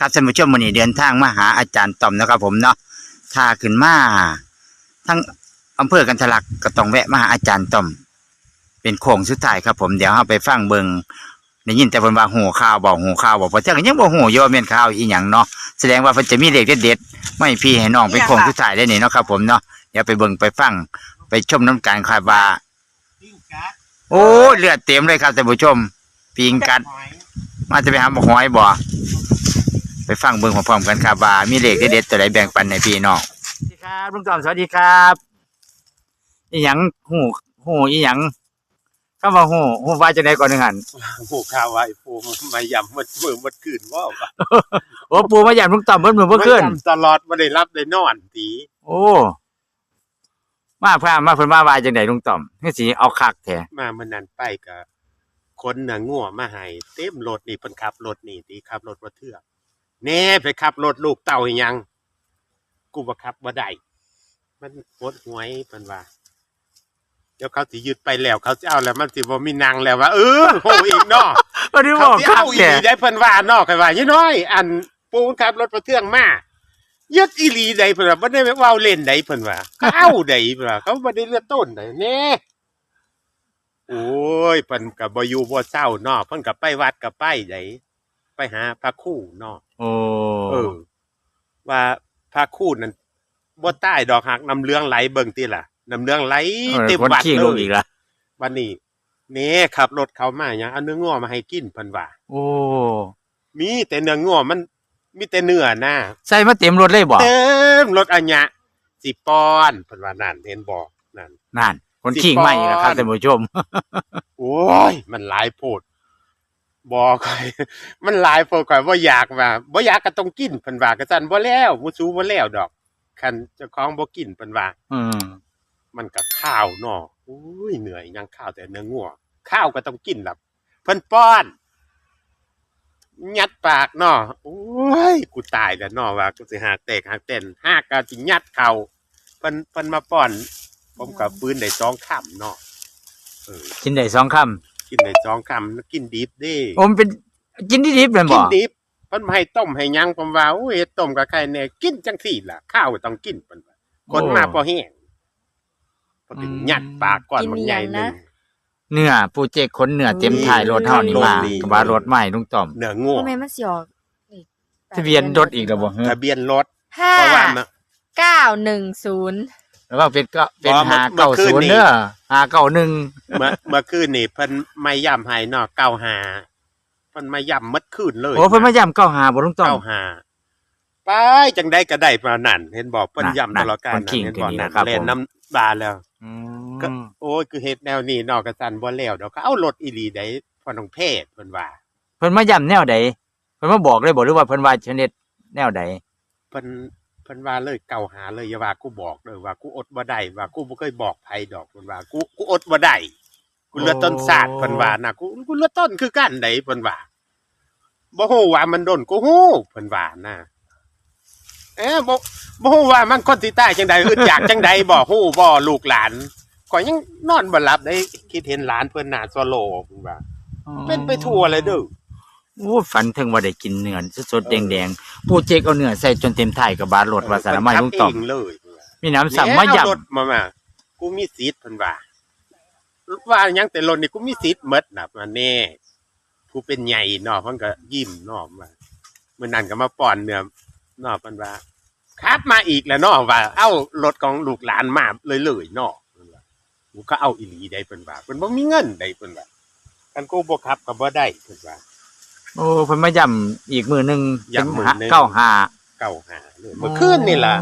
ครับท่านผู้ชมวันนี้เดินทางมาหาอาจารย์ต่อมนะครับ ผมเนาะถ้าขึ้นมาทั้งอำเภอกันทะลักก็ต้องแวะมาหาอาจารย์ต่อม เป็นโค้งสุดท้ายครับ ผมเดี๋ยวเราไปฟังเบิงได้ยินแต่เพิ่นว่าหูข่าวบอกหูข่าวบอกเพราะเจ้าก็ยังบ่หูอยู่ว่าแม่นข่าวอีหยังเนาะแสดงว่าเพิ่นจะมีเลขเด็ดๆไม่พี่ให้น้องเป็นโค้งสุดท้ายได้เนี่เนาะครับ ผมเนาะเดี๋ยวไปเบิ่งไปฟังไปชมน้ำการครับาโอ้เลือดเต็มเลยครับท่านผู้ชมปิงกัด มาจะไปหาหมกหอยบ่ ไปฟังเบิ่งพร้อมๆกันครับว่ามีเลขเด็ดๆตัวใดแบ่งปันในพี่น้องสวัสดีครับลุงตอมสวัสดีครับอีหยังหูหูอีหยังคำว่าหูหูว่าจังไดก่อนหนึงหั่นหูข้าวไว้ปูมายำมันมือมันคืนว่าปะโอ้ปู่มาย่ำลุงตอมเบิ่นมื้อเมื่อคืนมัยำตลอดไม่ได้รับได้นอนตีโอ้มาพามาเพิ่นมาว่าจังไดลุงตอมคือสิเอาคักแท้มามันนั้นไปกับคนน่ะง่วมาให้เต็มรถนี่เพิ่นขับรถนี่ตีขับรถบ่เทื่อ แน่ไปขับรถลูกเต่าอีหยังกูบ่ขับบ่ได้มันปวดหวยเพิ่นว่าเดี๋ยวเขาสิยึดไปแล้ว เขาจะเอาแล้วมันสิบ่มีนางแล้วว่าเออโหอีกเนาะบ่ได้บเขาอกสิคักเอาอีแท้หลีได้เพิ่นว่าเนอกใครว่ายี่น้อย อันปูนขับรถประเทืองมายึดอีหลีใดเพิ่นว่าบ่ได้เว้าเล่นใดเพิ่นว่าเขาเอาใดเพิ่นว่าเขาบ่ได้เลือดต้นใดแน่โอ้ยเพิ่นก็บ่อยู่บ่เศร้าเนาะเพิ่นก็ไปวัดก็ไปใด ไปหาพระครูเนาะโอ้เออ ว่าพระครูนั่นบ่ตายดอกหักน้ำเหลืองไหลเบิ่งติล่ะน้ำเหลืองไหลเออเต็มคนวัดขี้เลลงยอีกละวันนี้เน่ขับรถเขามาหยังเอาเนื้องัวมาให้กินเพิ่นว่า โอ้ มีแต่เนื้องัวมัน มีแต่เนื้อนะใส่มาเต็มรถเลยบ่เต็มรถอัญญะสิปอนเพิ่นว่านั่นเห็นบ่นั่นนั่นคนขี้ใหม่อีกแล้วครับสิบปอนด์ท่านผู้ชม โอ้ย มันหลายโพด บ่ค่อย มันหลายโพดก่อยบ่อยากว่าบ่อยากก็ต้องกินเพิ่นว่าก็ซั่นบ่แล้วบ่สู้บ่แล้วดอกคันเจ้าของบ่กินเพิ่นว่า อืมมันก็ข้าวเนาะอุ้ยเหนื่อยยังข้าวแต่เนื้องัวข้าวก็ต้องกินล่ะเพิ่นป้อน ยัดปากเนาะโอ้ย กูตายแล้วเนาะว่ากูสิหากแตกหากเต้นหากก็สิยัดเข่าเพิ่นเพิ่นมาป้อน ผมกับปืนได้สองคำเนาะเออกินได้สองคำ กินได้สองคำกินดิบเด้ผมเป็นกินดิบๆแม่นกิบ่นดิบเพิ่นมาให้ต้มให้หยังผมว่าโอ้ยเฮ็ดต้มกับไข่แน่กินจังซี่ล่ะ ข้าวก็ต้องกินเพิ่นว่าคนมาพอแห้งพอถึงยัดปากก่อนมันใหญ่หนึง เนื้อปูเจกขนเนื้อเต็มท้ายรถเฮานี่มาโลดี ก็ว่ารถใหม่ลุงต้อม เนื้องัวทำไมมันสิออกนี่ทะเบียนรถอีกแล้วบ่ฮะทะเบียนรถห้าเพราะว่ามัน เก้าหนึ่งศูนย์ แล้วก็เป็นก็เป็นอ๋อเมื่อหาเก้าเมื่อคืศูนนย์นี้เด้อหาเก้าหนึ่งเมื่อเมื่อคืนนี่เพิ่นไม่ย่ำให้เนาะเก้าหาเพิ่นมาย่ำมัดคืนเลยโอ้เพิ่นมาย้ำเก้าหาบ่ลุงต้อมเก้าหาไปจังได้ก็ได้มานั่นเห็นบอกเพิ่นนั่นย่ำตลอดการนั่นนั่นขิงเห็นบอกขึ้นนี่นั่นนะครับเล่นผมน้ำบาแล้วอืก็มโอ้ยคือเฮ็ดแนวนี้เนอกกระสันบ่แล้วเดี๋ยวก็เอารถอีหลีได้พอน้องเพศเพิ่นว่าเพิ่นมาย้ำแนวใดเพิ่นมาบอกเลยบ่หรือว่าเพิ่นว่าชนิดแนวใดเพิ่น เพิ่นว่าเลยเก่าหาเลยอย่าว่ากูบอกเลยว่ากูอดบ่ได้ว่ากูบ่เคยบอกไผดอกเพิ่นว่ากูกูอดบ่ได้กูเลือดต้นศาสตร์เพิ่นว่านะกูกูเลือดต้นคือกันไดเพิ่นว่าบ่ฮู้ว่ามันโดนกูฮู้เพิ่นว่านะเอ๊ะบ่บ่ฮู้ว่ามันคนสิตายจังใดอึดอยากจังใดบ่ฮู้บ่ลูกหลานก็ยังนอนบ่หลับได้คิดเห็นหลานเพิ่นหน้าสโลเพิ่นว่าเป็นไปทั่วเลยเด้อ โอ้ฝันถึงว่าได้กินเนื้อสดๆแดงๆปูเจกเอาเนื้อใส่จนเต็มท้ายกับบาดรถว่าสารไม้ลุงต้อมเพิ่นขับเองเลยมีน้ำสั่งมาแหย้เอรถมามากูมีสิทธิ์เพิ่นว่าว่าหยังแต่รถนี่กูมีสิทธิ์หมดน่ะมาแน่ผู้เป็นใหญ่เนาะเพิ่นก็ยิ้มเนาะว่ามื้อนั้นก็มาป้อนเนื้อเนาะเพิ่นว่าครับมาอีกแล้วเนาะว่า เอ้ารถของลูกหลานมาเลยเลยๆเนาะเพิ่นว่ากูก็เอาอีหลีได้เพิ่นว่าเพิ่นบ่มีเงินได้เพิ่นว่ากันกูบ่ขับก็บ่ได้เพิ่นว่าำ โอ้เพิ่นมาย้ำอีกมือหนึงย้ำมื้อหนึ่ง เก้าหาเก่าหาเลยเมื่อคืนนี่ล่ะ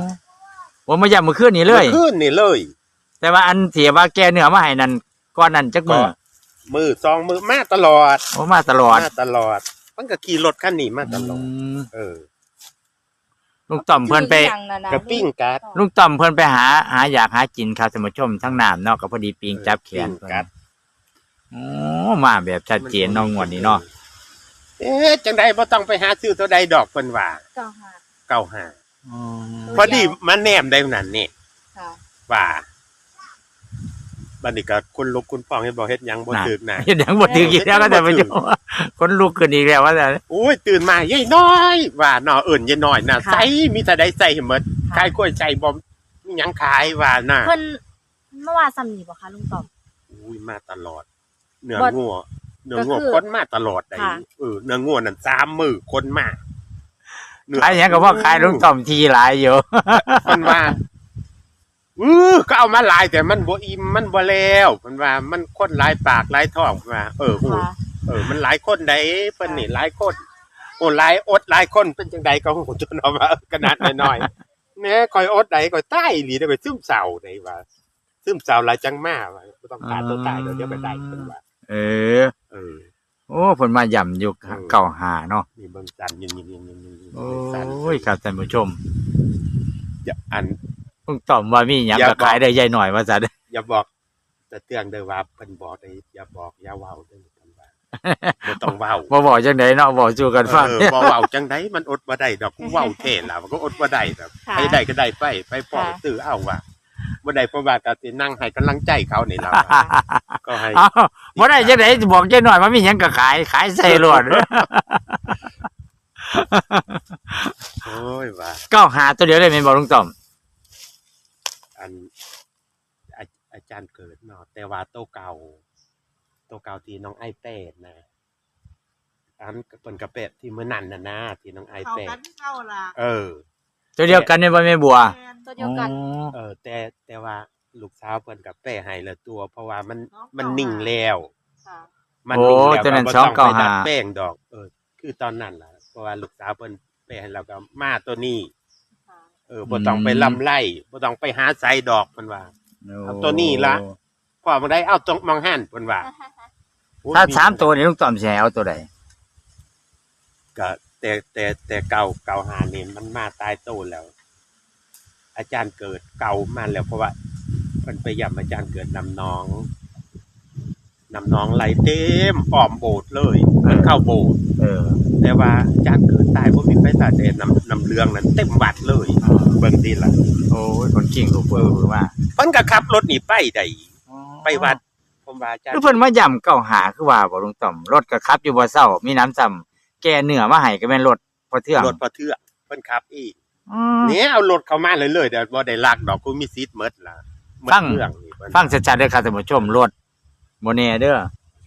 โอ้มาย้ำมื้อคืนนี้เลยเมื่อคืนนี่เลย แต่ว่าอันเสียว่าแกเนื้อมาให้นั่นก้อนนั้นจักมือมือสองมือมาตลอดโอ้มาตลอดมาตลอด มันก็ขี่รถคันนี้มาตลอดมเออลุงต่อมเพิ่นไป ชื่อยังนะนะกระปิ้งกัด ลุงต่อมเพิ่นไปหาหาอยากหากินครับท่านผู้ชมทั้งน้ำเนาะก็พอดีปิงจับแขนปิ้งกัด โอ้มาแบบชัดเจนเน้องงวดนี้เนาะ เอ๊ะจังใดบ่ต้องไปหาซื้อตัวใดดอกเพิ่นว่าเก้าห้า เก้าห้าอืมพอดีมาแนมได้นั่นนี่ค่ะ ว่าบัดนี้ก็คนลุกคุณป้องให้บ่เฮ็ดหยังบ่น่ะถึกน่ะเฮ็ดหยังบ่ถึงอีกแล้วก็แต่านผู้ชมคนลุกขึ้นอีกแล้วว่าแต่ โอ้ยตื่นมายายน้อย ว่าเนาะเอิ้นยายน้อยน่ะค่ะ ใส่มีแต่ได้ใส่ให้หมดค่ะขายกล้วยใจบ่มีหยังขายว่าน่ะเพิ่นเมื่อวานซ้ำนี่บ่คะลุงตอม อุ้ยมาตลอด เนื้อบ่ งัว เนื้อก็งัวคือคนมาตลอดได้ค่ะ เออเนื้องัวนั่นสามมือคนมาเนื้อ ขายหยังก็ว่าขายลุงต่อมทีหลายอยู่ มันว่าอือก็เอามาหลายแต่มันบ่อิ่มมันบ่แล้วมันว่ามันคนหลายปากหลายท้องมันว่าเออหูค่ะ เออ มันหลายคนได้เพิ่นนี่หลายคนโอ้หลายอดหลายคนเป็นจังใดก็หูจนเอามาขนาดน้อยๆแหน่คอยอดใดก็ตายอีหลีได้ไปซึมเศร้าได้ว่าซึมเศร้าหลายจังมาว่าบ่ต้องการตัวตายเดี๋ยวเดี๋ยวก็ได้เพิ่นว่า เออ เออโอ้ผลมาย่ำอยู่เก่าหาเนาะนี่เบิ่งจันยินยินยินยินยินยินโอสัน้ยครับท่านผู้ชมอย่าอันลุงต่อมว่ามีหยังอย่าก็บอกขายได้ใหญ่หน่อยว่าซั่นอย่าบอกแต่เตือนเด้อว่าเพิ่นบอกได้อย่าบอกอย่าเว้าเด้อเพิ่นว่าบ่ต้องเว้าบ่บอกจังไดเนาะบอกสู่กันฟังเออบ่เว้าจังไดมันอดบ่ได้ดอกกูเว้าเท่ล่ะมันก็อดบ่ได้ดอกค่ะไปได้ก็ได้ไปไปฟ้องค่ะซื้อเอาว่า บ่ได้เพราะว่าก็สินั่งให้กำลังใจเขานี่ล่ะ ก็ให้เอ้าบ่ได้จังไดบอกจังหน่อยว่ามีหยังก็ขาย ขายใส่รวด โอ้ยว่าเก้าหาตัวเดียวได้แม่นบ่ลุงต่อม อันอาอาจารย์เกิดเนาะแต่ว่าโตวเก่าโตวเก่าที่น้องไอเป็ดนะอันเพิ่นกระเป็ดที่มื้อนั้นน่ะนะที่น้องไอเข้าเป็ด กันเข้าล่ะ เออ ตัวเดียวกันนี่บ่แม่บัวแม่นตัวเดียวกันอ๋อเออแต่แต่ว่าลูกสาวเพิ่นกับแป้ให้ละตัว เพราะว่ามันน้องมันเก่านิ่งแล้ว ค่ะมันนิ่งแล้วตัวนั้นก็บ่สองต้องเก้าไปดัห้าดแป้งดอก เออ คือตอนนั้นล่ะ เพราะว่าลูกสาวเพิ่นแป้ให้เราก็มาตัวนี้ ค่ะเออบ่ต้องไปลำไล่บ่ต้องไปหาไสดอกเพิ่นว่า เอาตัวนี้ละ พอมาได้เอาตรงมองหันเพิ่นว่าโอ้ยถ้าสามตัวนี่ลุงต่อมสิให้เอาตัวใดก็ แต่แต่แต่เก่าเก่าหานี่มันมาตายโตแล้ว อาจารย์เกิดเก่ามาแล้วเพราะว่าเพิ่นไปย่ำอาจารย์เกิดนำน้องนำน้องไหลเต็มอ้อมโบสถ์เลยมันเข้าโบสถ์เออแต่ว่าอาจารย์เกิดตายบ่มีไฟตาแต่นำนำเรืองนั้นเต็มวัดเลยเบิ่งดีล่ะโอ้ยคนเก่งลูกเพิ่นว่าเพิ่นก็ขับรถหนีไปได้ไปวัดผมว่าอาจารคือย์เพิ่นมาย่ำเก้าหาคือว่าบ่ลุงต่อมรถก็ขับอยู่บ่เศร้ามีน้ำซ้ำ แก่เนื้อมาให้ก็แม่นรถพอเทื่องรถพอเทือกเพิ่นขับอีกอืมเนี่ยเอารถเข้ามาเลยเลยๆเดี๋ยวบ่ได้ลากดอกกูมีซีดหมดล่ะหมดฟังเครื่องนี่เพิ่นฟังชัดๆเด้อครับท่านผู้ชมรถบ่แน่เด้อ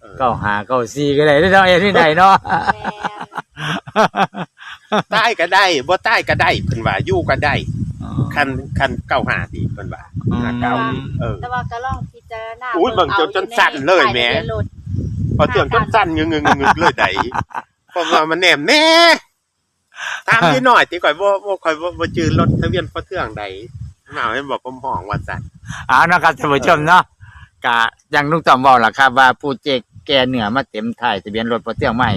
เออเก้าหาเก้าสี่ก็ได้เด้อเนาะเอ็นที่ใดเนาะแม่นใต้ก็ได้บ่ใต้ก็ได้เพิ่นว่าอยู่ก็ได้คันคันเก้าหาดีเพิ่นว่าอืมหาเก้าดีเออแต่ว่าก็ลองพิจารณาอุ๊ยเบิ่งจนจนสั่นเลยแหมป้าทะบีนรถพอเตือนจนสั่นงึงๆๆเลยได้เพ ราะว่ามันแนมแน่ตามนิดหน่อยที่ข่อยบ่บ่ข่อยบ่บ่จือรถทะเบียนพอเทืองใดมาให้บอกผมห้องว่าสั่นเอานะครับท่านผู้ชมเนาะกะอย่างลุงต่อมบอกล่ะครับ ว่าผู้เจกแกเหนือมาเต็มถ่ายทะเบียนรถพอเที่ยงมาใหม่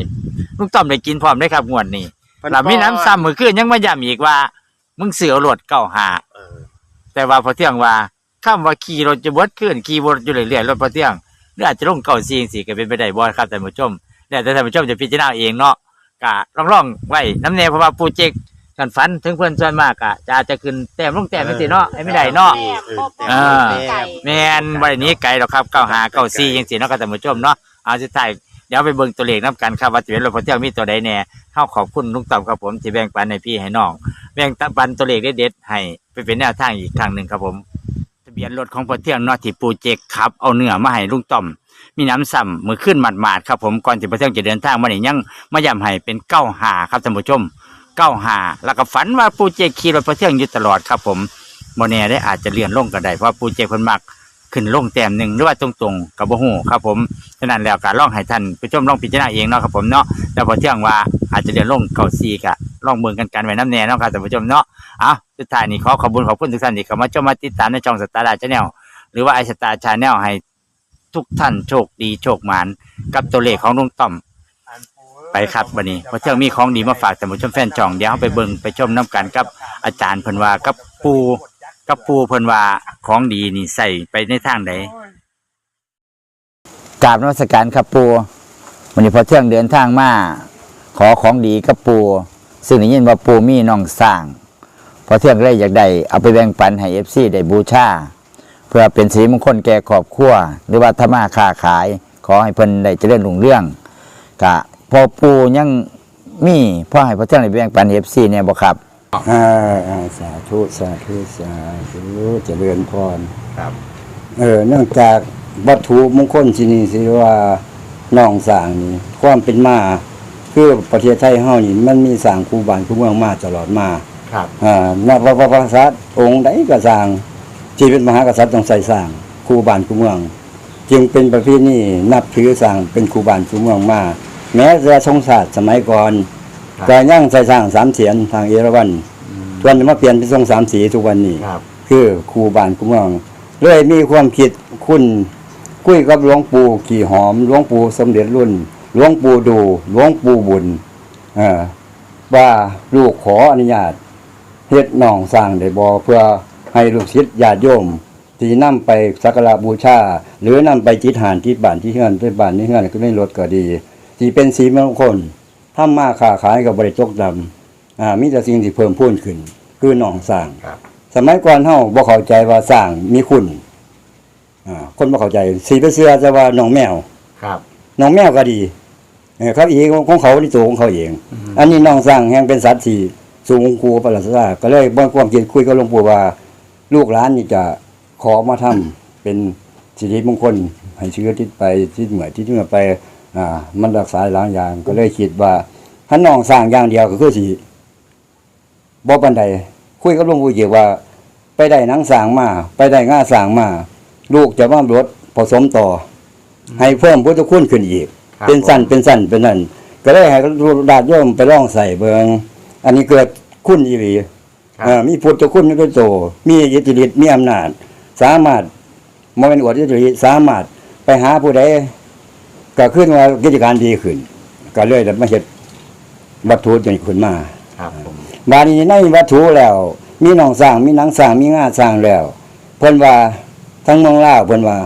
ลุงต่อมได้กินพร้อมได้ครับงวดนี้เพิ่นเรามีน้ำซ้ำมือคืนยังมาย้ำอีกว่า มึงเสือรถเก้าหาเออแต่ว่าพอเที่ยงว่าคำว่าขี่รถจะเบดขึ้นขี่รถอยู่เรื่อยๆรถพอเที่ยงหรืออาจจะลงเก่าซีงสี่ก็เป็นไปได้บ่ครับท่านผู้ชม แล้วแต่ท่านผู้ชมจะพิจารณาเองเนาะกะลองๆไว้น้ำแน่เพราะว่าผู้เจกกันฝันถึงเพื่อนส่วนมากกะจะอาจจะขึ้นแต้มลงแต้มไม่สิเนาะไอ้ไม่ได้เนาะ เออแต้มอ่าแต้มแม่นบ่ได้หนี้ไกลหรอกครับเก้าหาเก้าซีจังซี่เนาะครับท่านผู้ชมเนาะเอาสุดท้ายเดี๋ยวไปเบิ่งตัวเลขนํกันครับว่าสิเป็นรถพอเที่ยงมีตัวใดแน่เฮาขอบคุณลุงต่อมครับผมที่แบ่งปันให้พี่ให้น้องแบ่งปันตัวเลขเด็ดๆให้ไปเป็นแนวทางอีกครั้งหนึ่งครับผม ทะเบียนรถของพอเที่ยงเนอที่ปูเจกครับ เอาเนื้อมาให้ลุงต่อม มีน้ำซ้ำมือขึ้นหมาดๆครับผมก่อนที่พอเที่ยงจะเดินทางมาเนี่ยยังมาย้ำให้เป็นเก้าหาครับท่านผู้ชมเก้าหาแล้วก็ฝันว่าปูเจขี่รถพอเที่ยงอยู่ตลอดครับผมโมเน่ได้อาจจะเลื่อนลงก็ได้เพราะปูเจคนมักขึ้นลงแต้มหนึ่งหรือว่าตรงๆกับบ่ฮู้ครับผมฉะนั้นแล้วการล่องให้ท่านผู้ชมล่องพิจารณาเองเนาะครับผมเนาะแต่พอเที่ยงว่าอาจจะเลื่อนล่องเก้าซีกะล่องเบิ่งกันกันไว้น้ำแน่เนาะครับท่านผู้ชมเนาะอ้าสุดท้ายนี้ขอขอบคุณขอบคุณทุกท่านที่เข้ามาชมมาติดตามในช่องสตาร์ดาชาแนลหรือว่าไอสตาร์ชาแนลให้ ทุกท่านโชคดีโชคหมาน กับตัวเลขของลุงต่อม ไปครับวันนี้เพราะเที่ยงมีของดีมาฝากท่ผู้ชมแฟนจ่องเดี๋ยวเราไปเบิ่งไปชมน้กันกับอาจารย์เพิ่นว่ากับปูกับปูเพิ่นว่าของดีนี่ใส่ไปในทางใดกราบนมัสการครับปูวันนี้พอเที่ยงเดินทางมา ขอของดีกับปูซึ่งได้ยินว่าปูมีน้องสร้าง พอเที่ยงได้อยากได้เอาไปแบ่งปันให้เอฟซีได้บูชา เพื่อเป็นสีมงคลแก่ครอบครัวหรือว่าถ้ามาค้าขาย ขอให้เพิ่นได้เจริญรุ่งเรื่องกะพอปูยังมีพ่อให้พระเจ้าในแบ่งปันเอฟซีเนี่ยบ่ครับอ่าอ่าสาธุสาธุสาธุเจริญพร ครับ เออเนื่องจากวัตถุมงคลที่นี่สิว่าน้องสร้างนี่ความเป็นมาคือประเทศไทยเฮานี่มันมีสร้างคูบานคูเมืองมาตลอดมาครับ อ่านับว่าพระกษัตริย์องค์ใดก็สร้าง ที่เป็นมหากษัตริย์ต้องใส่สร้างคูบานคูเมือง จึงเป็นประเพณีนับถือสร้างเป็นคูบานคูเมืองมาแม้จะทรงศาสตร์สมัยก่อนครับก็ยังใส่สร้างสามเสียนทางเอราวัณส่วนมาเปลี่ยนเป็นทรงสามสีทุกวันนี้ครับคือครูบานกุเมืองเลยมีความคิดคุณคุยกับหลวงปู่ขี่หอมหลวงปู่สมเด็จรุ่นหลวงปู่ดูหลวงปู่บุญเอ่อว่าลูกขออนุญาตเฮ็ดหนองสร้างได้บ่เพื่อ ให้ลูกศิษย์ญาติโยมที่นำไปสักการะบูชา หรือนำไปจิตหานที่บ้านที่เฮือนที่บ้านที่เฮือนก็ไม่ลดก็ดีที่เป็นสีมงคลถ้ามาค้าขายกับบริจกดำอ่ามีแต่สิ่งที่เพิ่มพูนขึ้น คือหนองสร้างครับสมัยก่อนเฮาบ่เข้าใจว่าสร้างมีคุณอ่าคนบ่เข้าใจสีไปเสื้อจะว่าน้องแมวครับน้องแมวก็ดีเออครับอีกของเขาที่ตัวของเขาเอง อันนี้น้องสร้างแห่งเป็นสัตว์ที่สูงกูประหลาดซาก็เลยบ่ความคิดคุยกับหลวงปู่ว่า ลูกหลานนี่จะขอมาทำเป็นสิริมงคล ให้เชื้อทิศไปทิศเหมือนทิศเหนือไปอ่ามันรักษาหลายอย่าง ก็เลยคิดว่าถ้าน้องสร้างอย่างเดียวก็คือสิบ่ปานใดคุยกับหลวงปู่เกี่ยวว่า ไปได้หนังสร้างมา ไปได้ง่าสร้างมา ลูกจะมาลดผสมต่ออให้เพิ่มพุทธคุณขึ้นอีกครับเป็นสั้นเป็นสั้นเป็นนั่นก็เลยให้ดาดโยมไปลองใส่เบิง อันนี้เกิดคุณอีหลี ครับเอ่อมีพุทธคุณมีพระโต มีอิทธิฤทธิ์มีอำนาจ สามารถมาเป็นอวดอิทธิฤทธิ์สามารถไปหาผู้ใดก็ขึ้นว่ากิจการดีขึ้น ก็เลยได้มาเฮ็ดวัตถุจนขึ้นมาครับผมบาดนี้ในวัตถุแล้ว มีหนองสร้างมีหนังสร้างมีงาสร้างแล้ว เพิ่นว่าทั้งเมืองลาวเพิ่นว่า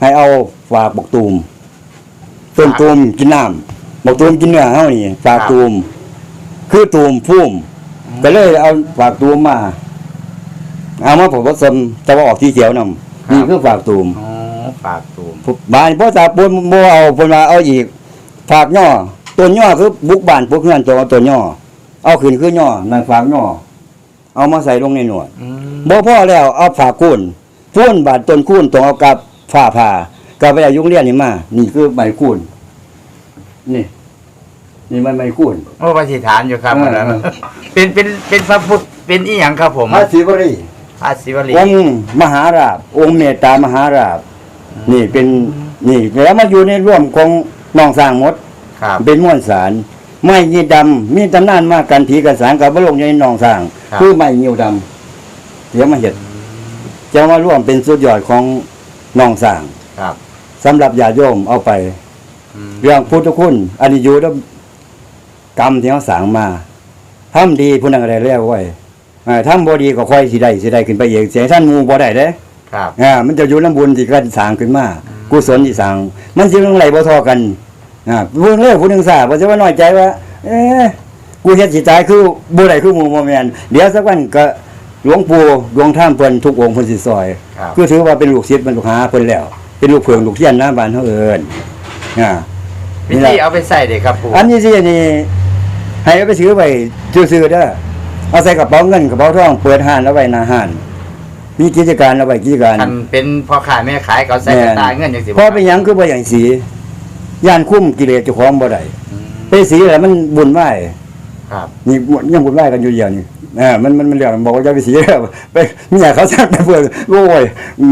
ให้เอาฝากบกตูมต้นตูมกินน้ำบกตูมกินเนื้อเฮานี่ฝากตูม คือตูมพุ่ม ก็เลยเอาฝากตูมมา เอามาผสมแต่ว่าออกที่เขียวนำนี่คือฝากตูมอ๋อฝากตูมบ้านพ่อตาปูนบ่เอาเพิ่นว่าเอาอีกฝากย่อต้นย่อคือบุกบ้านพวกเฮือนตัวต้นย่อ เอาขึ้นคือย่อนั่นฝากย่อ เอามาใส่ลงในหนวดอืมบ่พอแล้วเอาฝากคูนพูนบาดต้นคูนต้องเอากับฝ้าผ่าก็ไปอายุเรียนนี่มา นี่คือใบคูนนี่ นี่มันใบคูนโอ้ปฏิฐานอยู่ครับเออ วันนั้นเป็นเป็นเป็นพระพุทธเป็นอีหยังครับผมพระศิวรีพระศิวลีองค์มหาราชองค์เมตตามหาราชนี่เป็นนี่แล้วมาอยู่ในร่วมของน้องสร้างหมด ครับ เป็นม้วนสาร ไม้ยีดำมีตำนานมากกันผีกันสารกับบลงในหนองสร้าง ครับ คือไม้ยิวดำเดี๋ยวมาเห็ดจะมาร่วมเป็นสุดยอดของหนองสร้างครับสำหรับญาติโยมเอาไป อืมเรื่องพุทธคุณอันนี้อยู่ด้วย กรรมที่เขาสร้างมาทำดีผู้นั้นก็ได้แล้วไว้อ่าทำบ่ดีก็ค่อยสิได้สิได้ขึ้นไปเองเสียท่านหมูบ่ได้เด้ครับอ่ามันจะอยู่น้ำบุญที่กันสร้างขึ้นมากุศลที่สร้างมันสิเรื่องไหลบ่เทอกันอ่าผู้หนึงเลิกผู้หนึงทราบบ่ใช่ว่าน้อยใจว่า เอ๊ะกูเฮ็ดสิตายคือบ่ได้คือหมู่บ่แม่นเดี๋ยวสักวันก็หลวงปู่หลวงท่ามเพิ่นทุกองค์เพิ่นสิซอยครับคือถือว่าเป็นลูกศิษย์เป็นลูกหาเพิ่นแล้ว เป็นลูกเพิงลูกเทียนนะบ้านเฮาเอิ้นอ่าวินี่แหธีละเอาไปใส่เลยครับผมอันนี้สินี่ ให้เอาไปซื้อไว้ซื่อๆเด้อเอาใส่กระเป๋าเงินกระเป๋าทองเปิดห้านเอาไว้หน้าห้านมีกิจการเอาไว้กิจการคันเป็นพ่อขายแม่ขายเขาใส่กระตายเงินอย่างสิพอเป็นหยังคือบ่อย่างสีย่านคุ้มกิเลสเจ้าของบ่ได้อืมไปสีแล้วมันบุญไหวายครับนี่ยังบุญไหวายกันอยู่เดียวนี่เอ่ามันมันมันเรื่องบอกว่าจะไปสีแล้วไปเมียเขาสั่งไปเพิ่นโอ้ย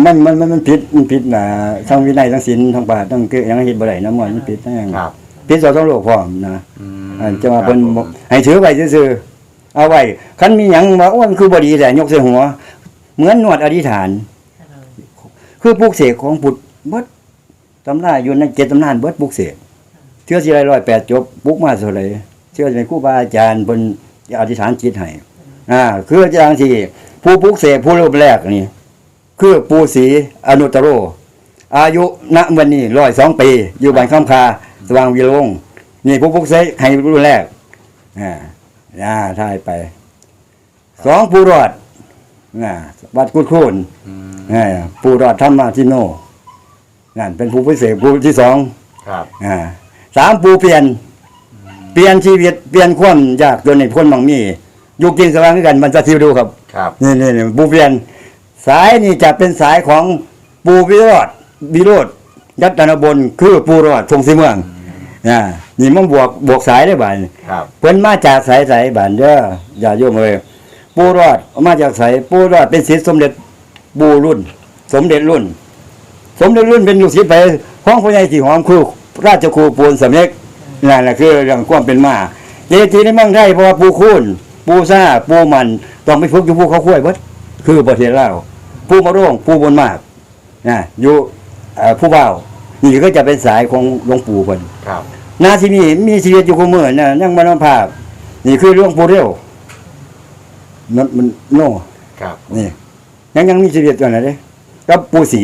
มันมันมันมันผิดมันผิดนะทั้งวินัยทั้งศีลทั้งบาตรทั้งเกยังเฮ็ดบ่ได้นะมันมันผิดทั้งหยังครับผิดสองทั้งโลกพร้อมนะอืม อันจะมาเป็นครับผมให้ถือไว้ซื่อๆเอาไว้คันมีหยังว่าโอ้ยมันคือบ่ดีแต่ยกใส่หัว เหมือนนวดอธิษฐาน คือปลูกเสกของพุทธเบิดตำราอยู่ในเจ็ดตำนานเบิดปลูกเสกเชื่อสิไรร้อยแปดจบปลูกมาเท่าไหร่เชื่อสิเป็นครูบาอาจารย์เพิ่นอธิษฐานจิตให้อ่า คืออาจารย์ที่ผู้ปลูกเสกผู้รูปแรกนี่คือปู่ศรีอนุตตโร อายุณวันนี้ร้อยสองปี อยู่บ้านข้ามคา สว่างวีรง ค์นี่ผู้ปลูกเสกให้รุ่นแรกอ่าอ่าทายไปสองผู้รอดอ่าวัดกุดคูนอืมอ่าปู่รอดธรรมาทิโนนั่นเป็นผู้พิเศษผู้ที่สองครับอ่าสามปู่เปลี่ยน เปลี่ยนชีวิตเปลี่ยนความยากจนในคนบางมีอยู่กินสว่างด้วยกันมันจะทิวดูครับ ครับนี่นี่นี่ปูเปลี่ยน สายนี่จะเป็นสายของปูวิโรธวิโรธยัตนบนคือปูรอดทงสีเมืองอ่านี่มันบวกบวกสายได้บ่ายครับ เพิ่นมาจากสายสายบ้านเด้ออย่าโยมเลยปูรอดมาจากสายปูรอดเป็นศิษย์สมเด็จปูรุ่น สมเด็จรุ่น สมเด็จรุ่นเป็นลูกศิษย์ไปของพ่อใหญ่ที่หอมคือราชครูปูนสำเร็จนั่นแหละคือเรื่องความเป็นมาเจดีย์ในเมืองไทยเพราะว่าปูคูนปูซ่าปูมันต้องไปฝึกอยู่ภูเขาคุ้วยเบิดคือประเทศลาวปูมะโรงปูบนมากนะอยู่เอ่อผู้เบาว นี่ก็จะเป็นสายของหลวงปู่เพิ่นครับนาที่นี่มีชีวิตอยู่คู่มือนะนั่งมานภาพ นี่คือหลวงปู่เร็วมันมันโน่ครับนี่ยังยังมีชีวิตตัวไหนเด้กับปู่ศรี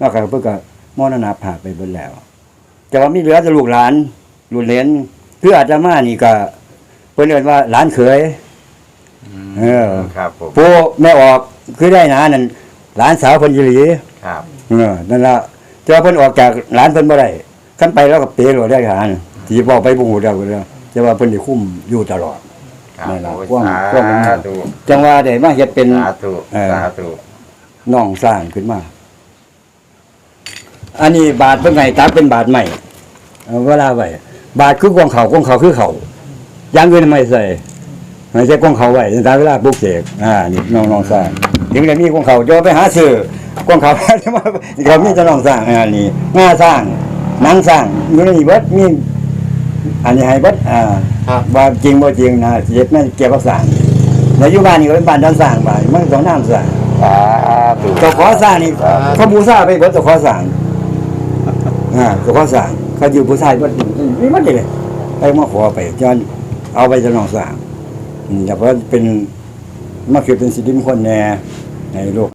นอกจากเพื่อก็มรณภาพไปเบิดแล้ว แต่ว่ามีเหลือแต่ลูกหลานลูกเหลนคืออาตมานี่ก็เพิ่นเรียกว่าหลานเขยเออครับผมผู้แม่ออกคือได้นะนั่นหลานสาวเพิ่นอยู่หลีครับเออนั่นละ แต่ว่าเพิ่นออกจากหลานเพิ่นบ่ได้คันไปแล้วก็เปโลได้หานที่บอกไปบ่ฮู้แล้วก็แล้วแต่ว่าเพิ่นได้คุ้มอยู่ตลอดครับนั่นล่ะโอ้ยความสาความเป็นมาธุจังว่าได้มาเฮ็ดเป็น สาธุเออ สาธุน้องสร้างขึ้นมา อันนี้บาทเป็นไงตัดเป็นบาทใหม่เอาเวลาไว้บาทคือกองเขากองเขาคือเขาอยางเงินไม่ใส่ไม่ใช่กองเขาไว้ตามเวลาปลุกเสกอ่านี่น้องน้องสร้างถึงจะมีกองเขาจะไปหาซื้อ กองเขาเขามีจะน้องสร้างอ่านี่งาสร้างหนังสร้างอยู่ในนี้เบิดมี อันนี้ให้เบิดอ่าครับว่าจริงบ่จริงนะเจ็บนั่นเกี่ยวกับสร้างแล้วอยู่บ้านนี่ก็เป็นบ้านด้านสร้างบ้านมันต้องน้ำสร้างสาธุเจ้าขอสร้างนี่เขาบูชาไปเบิดเจ้าขอสร้างอ่าเจ้าขอสร้างเขาอยู่บูชาเบิดนี่มันเลยไปมาขอไปจนเอาไปจะน้องสร้างอืมแต่ว่าเป็นมาคือเป็นสิทธิมงคลแน่ในโลก